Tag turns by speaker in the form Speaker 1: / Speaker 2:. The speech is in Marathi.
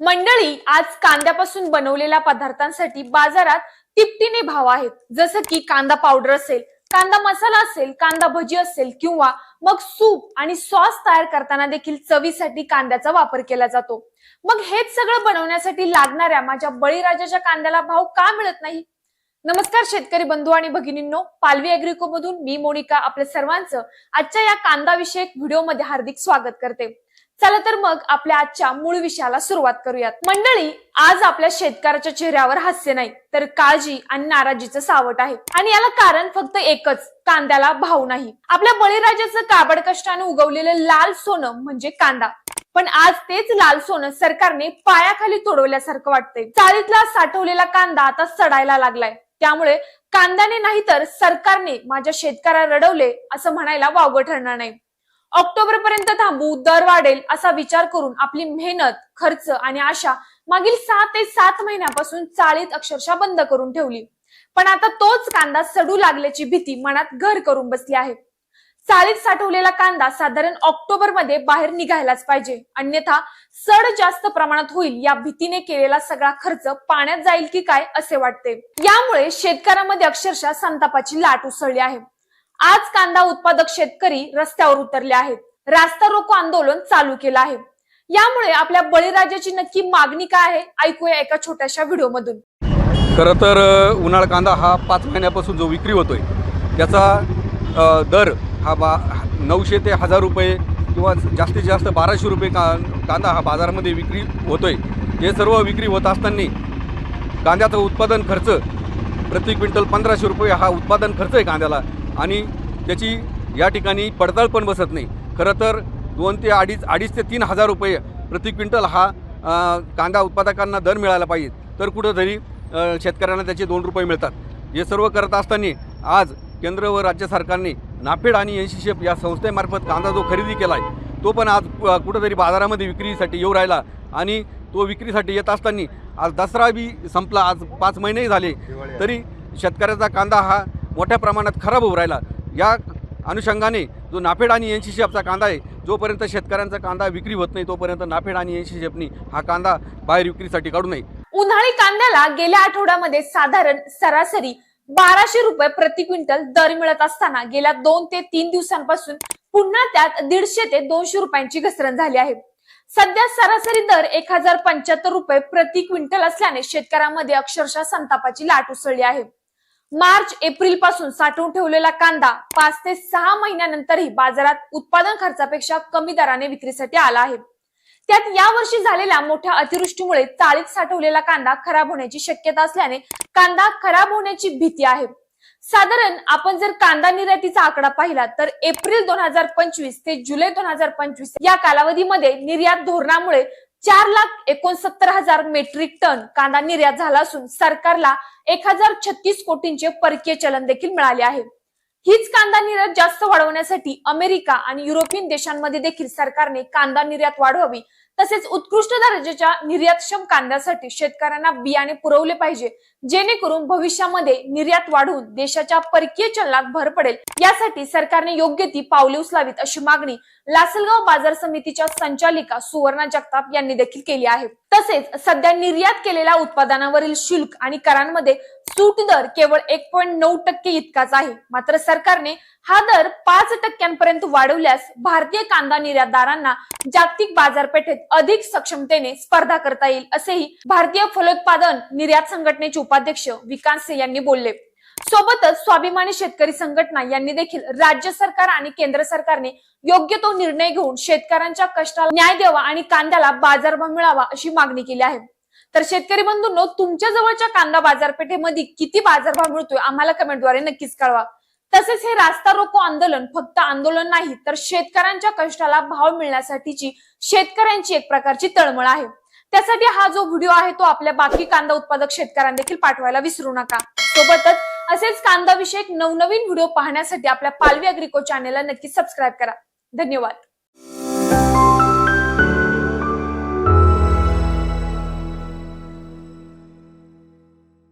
Speaker 1: मंडळी आज कांद्यापासून बनवलेल्या पदार्थांसाठी बाजारात तिपटीने भाव आहेत. जसं की कांदा पावडर असेल कांदा मसाला असेल कांदा भजी असेल किंवा मग सूप आणि सॉस तयार करताना देखील चवीसाठी कांद्याचा वापर केला जातो. मग हेच सगळं बनवण्यासाठी लागणाऱ्या माझ्या बळीराजाच्या कांद्याला भाव का मिळत नाही? नमस्कार शेतकरी बंधू आणि भगिनींनो पालवी अॅग्रिको मधून मी मोनिका आपल्या सर्वांचं आजच्या या कांदा विषयक व्हिडिओमध्ये हार्दिक स्वागत करते. चला तर मग आपल्या आजच्या मूळ विषयाला सुरुवात करूयात. मंडळी आज आपल्या शेतकऱ्याच्या चेहऱ्यावर हास्य नाही तर काळजी आणि नाराजीचं सावट आहे. आणि याला कारण फक्त एकच कांद्याला भाव नाही. आपल्या बळीराजाचं काबड कष्टाने उगवलेलं लाल सोनं म्हणजे कांदा. पण आज तेच लाल सोनं सरकारने पायाखाली तोडवल्यासारखं वाटतंय. चाळीतला साठवलेला कांदा आता सडायला लागलाय. त्यामुळे कांद्याने नाही तर सरकारने माझ्या शेतकऱ्याला रडवले असं म्हणायला वावगं ठरणार नाही. ऑक्टोबर पर्यंत थांबू दर वाढेल असा विचार करून आपली मेहनत खर्च आणि आशा मागील सहा ते सात महिन्यापासून चाळीत अक्षरशः बंद करून ठेवली. पण आता तोच कांदा सडू लागल्याची भीती मनात घर करून बसली आहे. चाळीत साठवलेला कांदा साधारण ऑक्टोबरमध्ये बाहेर निघायलाच पाहिजे. अन्यथा सड जास्त प्रमाणात होईल या भीतीने केलेला सगळा खर्च पाण्यात जाईल की काय असे वाटते. यामुळे शेतकऱ्यांमध्ये अक्षरशः संतापाची लाट उसळली आहे. आज कांदा उत्पादक शेतकरी रस्त्यावर उतरले आहेत. रास्ता रोको आंदोलन चालू केलं आहे. यामुळे आपल्या बळीराजाची नक्की मागणी काय आहे? ऐकूया एका छोट्याशा व्हिडिओमधून.
Speaker 2: खरं तर उन्हाळ उन्हाळा कांदा हा पाच महिन्यापासून जो विक्री होतोय त्याचा दर हा बा नऊशे ते हजार रुपये किंवा जास्तीत जास्त बाराशे रुपये का कांदा हा बाजारामध्ये विक्री होतो आहे हे सर्व विक्री होत असताना कांद्याचं उत्पादन खर्च प्रति क्विंटल पंधराशे रुपये हा उत्पादन खर्च आहे कांद्याला आणि त्याची या ठिकाणी पडताळ पण बसत नाही. खरं तर दोन ते अडीच अडीच ते तीन हजार रुपये प्रति क्विंटल हा कांदा उत्पादकांना दर मिळाला पाहिजे. तर कुठंतरी शेतकऱ्यांना त्याचे दोन रुपये मिळतात. हे सर्व करत असताना आज केंद्र व राज्य सरकारने नाफेड आणि एन शेप या संस्थेमार्फत कांदा जो खरेदी केला आहे तो पण आज कुठेतरी कुठंतरी बाजारामध्ये विक्रीसाठी येऊ राहिला आणि तो विक्रीसाठी येत असताना आज दसरा बी संपला आज पाच महिनेही झाले तरी शेतकऱ्याचा कांदा हा मोठ्या प्रमाणात खराब होऊ राहिला. या अनुषंगाने जो नाफेड आणि एन शेपचा कांदा आहे जोपर्यंत शेतकऱ्यांचा कांदा विक्री होत नाही तोपर्यंत नाफेड आणि एन शेपनी हा कांदा बाहेर विक्रीसाठी काढू नये.
Speaker 1: उन्हाळी कांद्याला गेल्या आठवड्यामध्ये साधारण सरासरी बाराशे रुपये प्रति क्विंटल दर मिळत असताना गेल्या दोन ते तीन दिवसांपासून पुन्हा त्यात दीडशे ते दोनशे रुपयांची घसरण झाली आहे. सध्या सरासरी दर एक हजार पंच्याहत्तर रुपये प्रति क्विंटल असल्याने शेतकऱ्यांमध्ये अक्षरशः संतापाची लाट उसळली आहे. मार्च एप्रिलपासून साठवून ठेवलेला कांदा पाच ते सहा महिन्यानंतरही बाजारात उत्पादन खर्चापेक्षा कमी दराने विक्रीसाठी आला आहे. त्यात यावर्षी झालेल्या मोठ्या अतिवृष्टीमुळे चाळीत साठवलेला कांदा खराब होण्याची शक्यता असल्याने कांदा खराब होण्याची भीती आहे. साधारण आपण जर कांदा निर्यातीचा आकडा पाहिला तर एप्रिल दोन हजार पंचवीस ते जुलै दोन हजार पंचवीस या कालावधीमध्ये निर्यात धोरणामुळे चार लाख एकोणसत्तर हजार मेट्रिक टन कांदा निर्यात झाला असून सरकारला एक हजार छत्तीस कोटींचे परकीय चलन देखील मिळाले आहे. हीच कांदा निर्यात जास्त वाढवण्यासाठी अमेरिका आणि युरोपियन देशांमध्ये देखील सरकारने कांदा निर्यात वाढवावी तसेच उत्कृष्ट दर्जाच्या निर्यातक्षम कांद्यासाठी शेतकऱ्यांना बियाणे पुरवले पाहिजे जेणेकरून भविष्यामध्ये निर्यात वाढवून देशाच्या परकीय चलनात भर पडेल. यासाठी सरकारने योग्य ती पावले उचलावीत अशी मागणी लासलगाव बाजार समितीच्या संचालिका सुवर्णा जगताप यांनी देखील केली आहे. तसेच सध्या निर्यात केलेल्या उत्पादनावरील शुल्क आणि करांमध्ये सूट दर केवळ एक पॉईंट नऊ टक्के इतकाच आहे. मात्र सरकारने हा दर पाच टक्क्यांपर्यंत वाढवल्यास भारतीय कांदा निर्यातदारांना जागतिक बाजारपेठेत अधिक सक्षमतेने स्पर्धा करता येईल असेही भारतीय फलोत्पादन निर्यात संघटनेचे उपाध्यक्ष विकास सिंह यांनी बोलले. सोबतच स्वाभिमानी शेतकरी संघटना यांनी देखील राज्य सरकार आणि केंद्र सरकारने योग्य तो निर्णय घेऊन शेतकऱ्यांच्या कष्टाला न्याय द्यावा आणि कांद्याला बाजारभाव मिळावा अशी मागणी केली आहे. तर शेतकरी बंधूंनो तुमच्या जवळच्या कांदा बाजारपेठेमध्ये किती बाजारभाव मिळतोय आम्हाला कमेंटद्वारे नक्कीच कळवा. तसेच हे रास्ता रोको आंदोलन फक्त आंदोलन नाही तर शेतकऱ्यांच्या कष्टाला भाव मिळण्यासाठीची शेतकऱ्यांची एक प्रकारची तळमळ आहे. त्यासाठी हा जो व्हिडिओ आहे तो आपल्या बाकी कांदा उत्पादक शेतकऱ्यांना देखील पाठवायला विसरू नका. सोबतच असेच कांदा विषयक नवनवीन व्हिडिओ पाहण्यासाठी आपल्या पालवी अग्रिको चॅनेलला नक्की सबस्क्राईब करा. धन्यवाद.